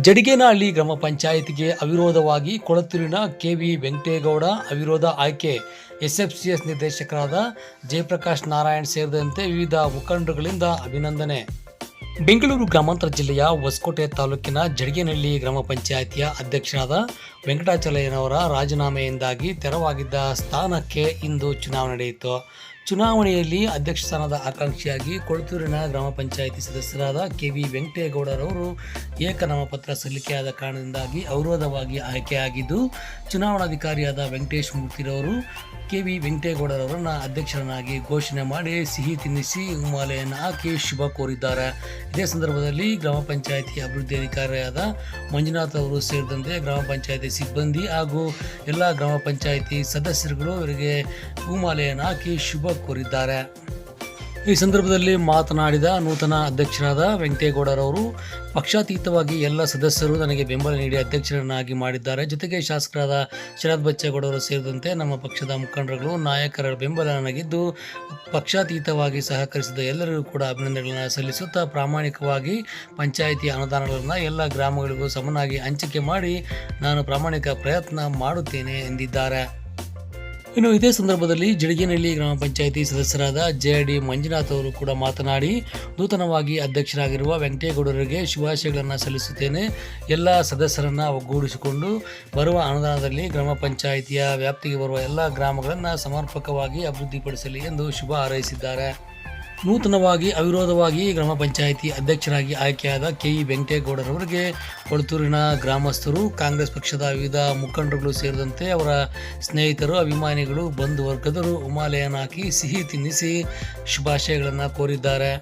ಜಡಿಗೇನಹಳ್ಳಿ ಗ್ರಾಮ ಪಂಚಾಯತ್ಗೆ ಅವಿರೋಧವಾಗಿ ಕೊಳತ್ತೂರಿನ ಕೆವಿ ವೆಂಕಟೇಗೌಡ ಅವಿರೋಧ ಆಯ್ಕೆ ಎಸ್ಎಫ್ಸಿಎಸ್ ನಿರ್ದೇಶಕರಾದ ಜಯಪ್ರಕಾಶ್ ನಾರಾಯಣ್ ಸೇರಿದಂತೆ ವಿವಿಧ ಮುಖಂಡರುಗಳಿಂದ ಅಭಿನಂದನೆ. ಬೆಂಗಳೂರು ಗ್ರಾಮಾಂತರ ಜಿಲ್ಲೆಯ ಹೊಸಕೋಟೆ ತಾಲೂಕಿನ ಜಡಿಗೇನಹಳ್ಳಿ ಗ್ರಾಮ ಪಂಚಾಯಿತಿಯ ಅಧ್ಯಕ್ಷರಾದ ವೆಂಕಟಾಚಲಯ್ಯನವರ ರಾಜೀನಾಮೆಯಿಂದಾಗಿ ತೆರವಾಗಿದ್ದ ಸ್ಥಾನಕ್ಕೆ ಇಂದು ಚುನಾವಣೆ ನಡೆಯಿತು. ಚುನಾವಣೆಯಲ್ಲಿ ಅಧ್ಯಕ್ಷ ಸ್ಥಾನದ ಆಕಾಂಕ್ಷಿಯಾಗಿ ಕೊಳತೂರಿನ ಗ್ರಾಮ ಪಂಚಾಯಿತಿ ಸದಸ್ಯರಾದ ಕೆ ವಿ ವೆಂಕಟೇಗೌಡರವರು ಏಕನಾಮಪತ್ರ ಸಲ್ಲಿಕೆಯಾದ ಕಾರಣದಿಂದಾಗಿ ಅವಿರೋಧವಾಗಿ ಆಯ್ಕೆಯಾಗಿದ್ದು, ಚುನಾವಣಾಧಿಕಾರಿಯಾದ ವೆಂಕಟೇಶ್ ಮೂರ್ತಿರವರು ಕೆ ವಿ ವೆಂಕಟೇಗೌಡರವರನ್ನು ಅಧ್ಯಕ್ಷರನ್ನಾಗಿ ಘೋಷಣೆ ಮಾಡಿ ಸಿಹಿ ತಿನ್ನಿಸಿ ಉಮಾಲೆಯನ್ನು ಹಾಕಿ ಶುಭ ಕೋರಿದ್ದಾರೆ. ಇದೇ ಸಂದರ್ಭದಲ್ಲಿ ಗ್ರಾಮ ಪಂಚಾಯಿತಿ ಅಭಿವೃದ್ಧಿ ಅಧಿಕಾರಿಯಾದ ಮಂಜುನಾಥ್ ಅವರು ಸೇರಿದಂತೆ ಗ್ರಾಮ ಪಂಚಾಯಿತಿ ಸಿಬ್ಬಂದಿ ಹಾಗೂ ಎಲ್ಲ ಗ್ರಾಮ ಪಂಚಾಯಿತಿ ಸದಸ್ಯರುಗಳು ಇವರಿಗೆ ಹೂಮಾಲೆಯನ್ನು ಹಾಕಿ ಶುಭ ಕೋರಿದ್ದಾರೆ. ಈ ಸಂದರ್ಭದಲ್ಲಿ ಮಾತನಾಡಿದ ನೂತನ ಅಧ್ಯಕ್ಷರಾದ ವೆಂಕಟೇಗೌಡರವರು, ಪಕ್ಷಾತೀತವಾಗಿ ಎಲ್ಲ ಸದಸ್ಯರು ನನಗೆ ಬೆಂಬಲ ನೀಡಿ ಅಧ್ಯಕ್ಷರನ್ನಾಗಿ ಮಾಡಿದ್ದಾರೆ. ಜೊತೆಗೆ ಶಾಸಕರಾದ ಶರತ್ ಬಚ್ಚೇಗೌಡರು ಸೇರಿದಂತೆ ನಮ್ಮ ಪಕ್ಷದ ಮುಖಂಡರುಗಳು, ನಾಯಕರ ಬೆಂಬಲ ನನಗಿದ್ದು, ಪಕ್ಷಾತೀತವಾಗಿ ಸಹಕರಿಸಿದ ಎಲ್ಲರಿಗೂ ಕೂಡ ಅಭಿನಂದನೆಗಳನ್ನು ಸಲ್ಲಿಸುತ್ತಾ ಪ್ರಾಮಾಣಿಕವಾಗಿ ಪಂಚಾಯಿತಿ ಅನುದಾನಗಳನ್ನು ಎಲ್ಲ ಗ್ರಾಮಗಳಿಗೂ ಸಮನಾಗಿ ಹಂಚಿಕೆ ಮಾಡಿ ನಾನು ಪ್ರಾಮಾಣಿಕ ಪ್ರಯತ್ನ ಮಾಡುತ್ತೇನೆ ಎಂದಿದ್ದಾರೆ. ಇನ್ನು ಇದೇ ಸಂದರ್ಭದಲ್ಲಿ ಜಡಿಗೇನಹಳ್ಳಿ ಗ್ರಾಮ ಪಂಚಾಯಿತಿ ಸದಸ್ಯರಾದ ಜೆ ಡಿ ಮಂಜುನಾಥ್ ಅವರು ಕೂಡ ಮಾತನಾಡಿ ನೂತನವಾಗಿ ಅಧ್ಯಕ್ಷರಾಗಿರುವ ವೆಂಕಟೇಗೌಡರಿಗೆ ಶುಭಾಶಯಗಳನ್ನು ಸಲ್ಲಿಸುತ್ತೇನೆ. ಎಲ್ಲ ಸದಸ್ಯರನ್ನು ಒಗ್ಗೂಡಿಸಿಕೊಂಡು ಬರುವ ಅನುದಾನದಲ್ಲಿ ಗ್ರಾಮ ಪಂಚಾಯಿತಿಯ ವ್ಯಾಪ್ತಿಗೆ ಬರುವ ಎಲ್ಲ ಗ್ರಾಮಗಳನ್ನು ಸಮರ್ಪಕವಾಗಿ ಅಭಿವೃದ್ಧಿಪಡಿಸಲಿ ಎಂದು ಶುಭ ಹಾರೈಸಿದ್ದಾರೆ. ನೂತನವಾಗಿ ಅವಿರೋಧವಾಗಿ ಗ್ರಾಮ ಪಂಚಾಯಿತಿ ಅಧ್ಯಕ್ಷರಾಗಿ ಆಯ್ಕೆಯಾದ ಕೆ ಇ ವೆಂಕಟೇಗೌಡರವರಿಗೆ ಕೊಳತೂರಿನ ಗ್ರಾಮಸ್ಥರು, ಕಾಂಗ್ರೆಸ್ ಪಕ್ಷದ ವಿವಿಧ ಮುಖಂಡರುಗಳು ಸೇರಿದಂತೆ ಅವರ ಸ್ನೇಹಿತರು, ಅಭಿಮಾನಿಗಳು, ಬಂಧು ವರ್ಗದರು ಉಮಾಲಯನ ಹಾಕಿ ಸಿಹಿ ತಿನ್ನಿಸಿ ಶುಭಾಶಯಗಳನ್ನು ಕೋರಿದ್ದಾರೆ.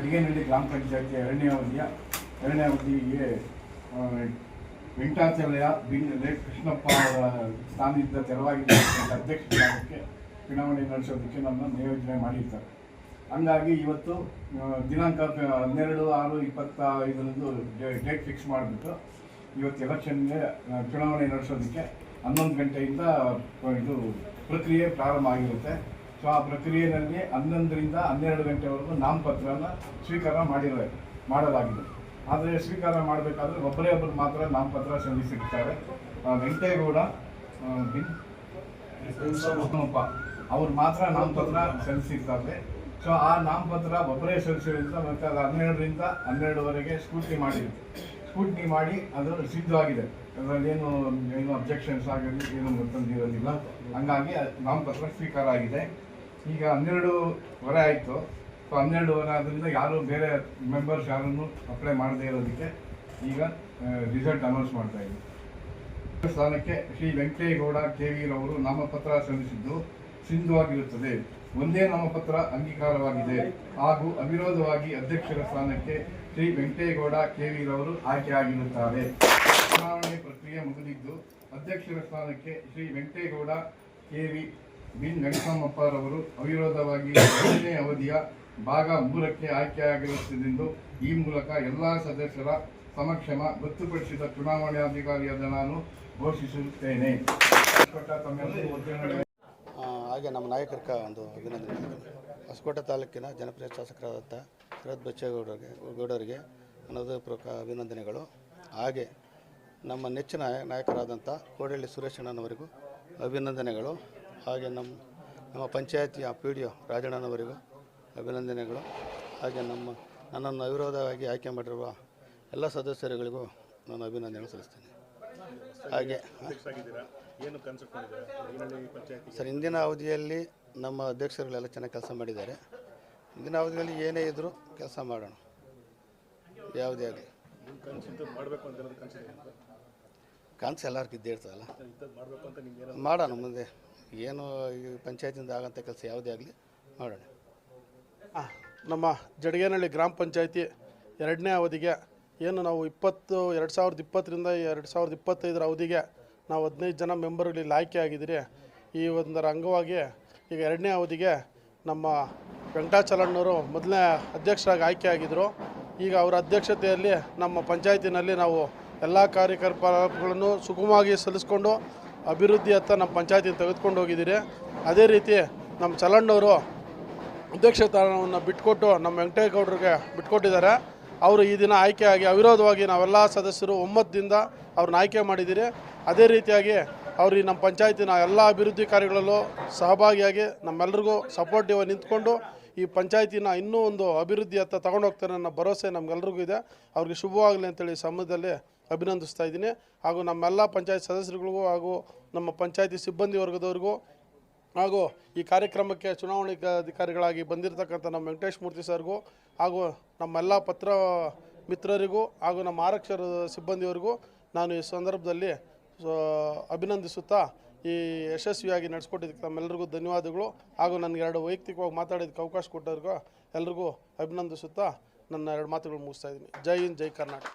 ಜಡಿಗೇನಹಳ್ಳಿ ಗ್ರಾಮ ಪಂಚಾಯತಿ ಎರಡನೇ ಅವಧಿಯ ಎರಡನೇ ಅವಧಿಗೆ ವೆಂಕಟಾಚಲಯ ಬಿನ್ ಲೇಟ್ ಕೃಷ್ಣಪ್ಪ ಅವರ ಸ್ಥಾನದಿಂದ ತೆರವಾಗಿದ್ದ ಅಧ್ಯಕ್ಷ ಸ್ಥಾನಕ್ಕೆ ಚುನಾವಣೆ ನಡೆಸೋದಕ್ಕೆ ನನ್ನ ನಿಯೋಜನೆ ಮಾಡಿರ್ತಾರೆ ಹಂಗಾಗಿ ಇವತ್ತು ದಿನಾಂಕ ಹನ್ನೆರಡು, ಆರು ಇಪ್ಪತ್ತ ಐದರಂದು ಡೇಟ್ ಫಿಕ್ಸ್ ಮಾಡಿಬಿಟ್ಟು ಇವತ್ತು ಎಲೆಕ್ಷನ್ಗೆ ಚುನಾವಣೆ ನಡೆಸೋದಕ್ಕೆ ಹನ್ನೊಂದು ಗಂಟೆಯಿಂದ ಇದು ಪ್ರಕ್ರಿಯೆ ಪ್ರಾರಂಭ ಆಗಿರುತ್ತೆ. ಸೊ ಆ ಪ್ರಕ್ರಿಯೆಯಲ್ಲಿ ಹನ್ನೊಂದರಿಂದ ಹನ್ನೆರಡು ಗಂಟೆವರೆಗೂ ನಾಮಪತ್ರನ ಸ್ವೀಕಾರ ಮಾಡಿರ ಮಾಡಲಾಗಿದೆ. ಆದರೆ ಸ್ವೀಕಾರ ಮಾಡಬೇಕಾದ್ರೆ ಒಬ್ಬರೇ ಒಬ್ಬರು ಮಾತ್ರ ನಾಮಪತ್ರ ಸಲ್ಲಿಸಿರ್ತಾರೆ. ವೆಂಕಟೇಗೌಡ ಆ, ಬಿನ್ ಹನುಮಪ್ಪ ಅವ್ರು ಮಾತ್ರ ನಾಮಪತ್ರ ಸಲ್ಲಿಸಿರ್ತಾರೆ. ಸೊ ಆ ನಾಮಪತ್ರ ಒಬ್ಬರೇ ಸಲ್ಲಿಸಿರೋದ್ರಿಂದ ಮತ್ತೆ ಅದು ಹನ್ನೆರಡರಿಂದ ಹನ್ನೆರಡುವರೆಗೆ ಸ್ಕೂಟ್ನಿ ಮಾಡಿದೆ ಸ್ಕೂಟ್ನಿ ಮಾಡಿ ಅದು ಸಿದ್ಧವಾಗಿದೆ. ಅದರಲ್ಲಿ ಏನು ಅಬ್ಜೆಕ್ಷನ್ಸ್ ಆಗಲಿ ಏನು ತಂದಿರೋದಿಲ್ಲ ಹಂಗಾಗಿ ನಾಮಪತ್ರ ಸ್ವೀಕಾರ ಆಗಿದೆ. ಈಗ ಹನ್ನೆರಡುವರೆ ಆಯಿತು. ಸೊ ಹನ್ನೆರಡುವರೆ ಆದ್ದರಿಂದ ಯಾರು ಬೇರೆ ಮೆಂಬರ್ಸ್ ಯಾರನ್ನು ಅಪ್ಲೈ ಮಾಡದೇ ಇರೋದಕ್ಕೆ ಈಗ ರಿಸಲ್ಟ್ ಅನೌನ್ಸ್ ಮಾಡ್ತಾ ಇದ್ದೀವಿ ಸ್ಥಾನಕ್ಕೆ ಶ್ರೀ ವೆಂಕಟೇಗೌಡ ಕೆವಿರವರು ನಾಮಪತ್ರ ಸಲ್ಲಿಸಿದ್ದು ಸಿಂಧುವಾಗಿರುತ್ತದೆ. ಒಂದೇ ನಾಮಪತ್ರ ಅಂಗೀಕಾರವಾಗಿದೆ. ಹಾಗೂ ಅವಿರೋಧವಾಗಿ ಅಧ್ಯಕ್ಷರ ಸ್ಥಾನಕ್ಕೆ ಶ್ರೀ ವೆಂಕಟೇಗೌಡ ಕೆವಿರವರು ಆಯ್ಕೆಯಾಗಿರುತ್ತಾರೆ ಚುನಾವಣೆ ಪ್ರಕ್ರಿಯೆ ಮುಗಿದಿದ್ದು ಅಧ್ಯಕ್ಷರ ಸ್ಥಾನಕ್ಕೆ ಶ್ರೀ ವೆಂಕಟೇಗೌಡ ಕೆವಿ ಬಿನ್ ನಡಸಮ್ಮಪ್ಪರವರು ಅವಿರೋಧವಾಗಿ ಎರಡನೇ ಅವಧಿಯ ಭಾಗ ಮೂರಕ್ಕೆ ಆಯ್ಕೆಯಾಗಿರುತ್ತದೆಂದು ಈ ಮೂಲಕ ಎಲ್ಲ ಸದಸ್ಯರ ಸಮಕ್ಷಮ ಗೊತ್ತುಪಡಿಸಿದ ಚುನಾವಣಾಧಿಕಾರಿಯಾದ ನಾನು ಘೋಷಿಸುತ್ತೇನೆ. ಹಾಗೆ ನಮ್ಮ ನಾಯಕರ ಒಂದು ಅಭಿನಂದನೆ ಹೊಸಕೋಟೆ ತಾಲೂಕಿನ ಜನಪ್ರಿಯ ಶಾಸಕರಾದಂಥ ಶರತ್ ಬಚ್ಚೇಗೌಡರಿಗೆ, ಗೌಡರಿಗೆ ಹೃದಯಪೂರ್ವಕ ಅಭಿನಂದನೆಗಳು. ಹಾಗೆ ನಮ್ಮ ನೆಚ್ಚಿನ ನಾಯಕರಾದಂಥ ಕೋಡಳ್ಳಿ ಸುರೇಶಣ್ಣನವರಿಗೂ ಅಭಿನಂದನೆಗಳು. ಹಾಗೆ ನಮ್ಮ ನಮ್ಮ ಪಂಚಾಯತಿಯ ಪಿ ಡಿ ಒ ರಾಜಣ್ಣನವರಿಗೂ ಅಭಿನಂದನೆಗಳು. ಹಾಗೆ ನಮ್ಮ, ನನ್ನನ್ನು ಅವಿರೋಧವಾಗಿ ಆಯ್ಕೆ ಮಾಡಿರುವ ಎಲ್ಲ ಸದಸ್ಯರುಗಳಿಗೂ ನಾನು ಅಭಿನಂದನೆ ಸಲ್ಲಿಸ್ತೇನೆ. ಹಾಗೆ ಸರ್ ಇಂದಿನ ಅವಧಿಯಲ್ಲಿ ನಮ್ಮ ಅಧ್ಯಕ್ಷರುಗಳೆಲ್ಲ ಚೆನ್ನಾಗಿ ಕೆಲಸ ಮಾಡಿದ್ದಾರೆ. ಇಂದಿನ ಅವಧಿಯಲ್ಲಿ ಏನೇ ಇದ್ದರೂ ಕೆಲಸ ಮಾಡೋಣ. ಯಾವುದೇ ಆಗಲಿ. ಕನಸು ಎಲ್ಲರಿಗೂ ಇದ್ದೇ ಇರ್ತದಲ್ಲ ಮಾಡೋಣ ಮುಂದೆ. ಏನು ಈ ಪಂಚಾಯತಿಂದ ಆಗೋಂಥ ಕೆಲಸ ಯಾವುದೇ ಆಗಲಿ ಮಾಡೋಣ ಆ, ನಮ್ಮ ಜಡಗೇನಹಳ್ಳಿ ಗ್ರಾಮ ಪಂಚಾಯತಿ ಎರಡನೇ ಅವಧಿಗೆ ಏನು ನಾವು ಇಪ್ಪತ್ತು ಎರಡು ಸಾವಿರದ ಇಪ್ಪತ್ತರಿಂದ ಎರಡು ಸಾವಿರದ ಇಪ್ಪತ್ತೈದರ ಅವಧಿಗೆ ನಾವು ಹದಿನೈದು ಜನ ಮೆಂಬರ್ಗಳಲ್ಲಿ ಆಯ್ಕೆ ಆಗಿದ್ದೀರಿ. ಈ ಒಂದರ ಅಂಗವಾಗಿ ಈಗ ಎರಡನೇ ಅವಧಿಗೆ ನಮ್ಮ ವೆಂಕಟಾಚಲಣ್ಣವರು ಮೊದಲನೇ ಅಧ್ಯಕ್ಷರಾಗಿ ಆಯ್ಕೆ ಆಗಿದ್ದರು ಈಗ ಅವರ ಅಧ್ಯಕ್ಷತೆಯಲ್ಲಿ ನಮ್ಮ ಪಂಚಾಯತಿನಲ್ಲಿ ನಾವು ಎಲ್ಲ ಕಾರ್ಯಕಲಾಪಗಳನ್ನು ಸುಗಮವಾಗಿ ಸಲ್ಲಿಸ್ಕೊಂಡು ಅಭಿವೃದ್ಧಿಯತ್ತ ನಮ್ಮ ಪಂಚಾಯತಿನ ತೆಗೆದುಕೊಂಡು ಹೋಗಿದ್ದೀರಿ. ಅದೇ ರೀತಿ ನಮ್ಮ ಚಲಣ್ಣವರು ಅಧ್ಯಕ್ಷ ಸ್ಥಾನವನ್ನು ಬಿಟ್ಕೊಟ್ಟು ನಮ್ಮ ವೆಂಕಟೇಗೌಡರಿಗೆ ಬಿಟ್ಕೊಟ್ಟಿದ್ದಾರೆ. ಅವರು ಈ ದಿನ ಆಯ್ಕೆಯಾಗಿ ಅವಿರೋಧವಾಗಿ ನಾವೆಲ್ಲ ಸದಸ್ಯರು ಒಮ್ಮತದಿಂದ ಅವ್ರನ್ನ ಆಯ್ಕೆ ಮಾಡಿದ್ದೀರಿ. ಅದೇ ರೀತಿಯಾಗಿ ಅವರು ಈ ನಮ್ಮ ಪಂಚಾಯತಿನ ಎಲ್ಲ ಅಭಿವೃದ್ಧಿ ಕಾರ್ಯಗಳಲ್ಲೂ ಸಹಭಾಗಿಯಾಗಿ ನಮ್ಮೆಲ್ಲರಿಗೂ ಸಪೋರ್ಟಿವ್ ನಿಂತ್ಕೊಂಡು ಈ ಪಂಚಾಯತಿನ ಇನ್ನೂ ಒಂದು ಅಭಿವೃದ್ಧಿಯತ್ತ ತಗೊಂಡು ತಗೊಂಡೋಗ್ತಾರೆ ಅನ್ನೋ ಭರವಸೆ ನಮಗೆಲ್ಲರಿಗೂ ಇದೆ. ಅವ್ರಿಗೆ ಶುಭವಾಗಲಿ ಅಂತೇಳಿ ಸಮಯದಲ್ಲಿ ಅಭಿನಂದಿಸ್ತಾ ಇದ್ದೀನಿ. ಹಾಗೂ ನಮ್ಮೆಲ್ಲ ಪಂಚಾಯತ್ ಸದಸ್ಯರುಗಳಿಗೂ ಹಾಗೂ ನಮ್ಮ ಪಂಚಾಯತಿ ಸಿಬ್ಬಂದಿ ವರ್ಗದವ್ರಿಗೂ ಹಾಗೂ ಈ ಕಾರ್ಯಕ್ರಮಕ್ಕೆ ಚುನಾವಣೆ ಅಧಿಕಾರಿಗಳಾಗಿ ಬಂದಿರತಕ್ಕಂಥ ನಮ್ಮ ವೆಂಕಟೇಶ್ ಮೂರ್ತಿ ಸರ್ಗೂ ಹಾಗೂ ನಮ್ಮೆಲ್ಲ ಪತ್ರ ಮಿತ್ರರಿಗೂ ಹಾಗೂ ನಮ್ಮ ಆರಕ್ಷರ ಸಿಬ್ಬಂದಿಯವರಿಗೂ ನಾನು ಈ ಸಂದರ್ಭದಲ್ಲಿ ಅಭಿನಂದಿಸುತ್ತಾ ಈ ಯಶಸ್ವಿಯಾಗಿ ನಡೆಸ್ಕೊಟ್ಟಿದ್ದಕ್ಕೆ ತಮ್ಮೆಲ್ಲರಿಗೂ ಧನ್ಯವಾದಗಳು. ಹಾಗೂ ನನಗೆ ಎರಡು ವೈಯಕ್ತಿಕವಾಗಿ ಮಾತಾಡೋದಕ್ಕೆ ಅವಕಾಶ ಕೊಟ್ಟವ್ರಿಗೂ ಎಲ್ರಿಗೂ ಅಭಿನಂದಿಸುತ್ತಾ ನನ್ನ ಎರಡು ಮಾತುಗಳು ಮುಗಿಸ್ತಾ ಇದ್ದೀನಿ. ಜೈ ಹಿಂದ್, ಜೈ ಕರ್ನಾಟಕ.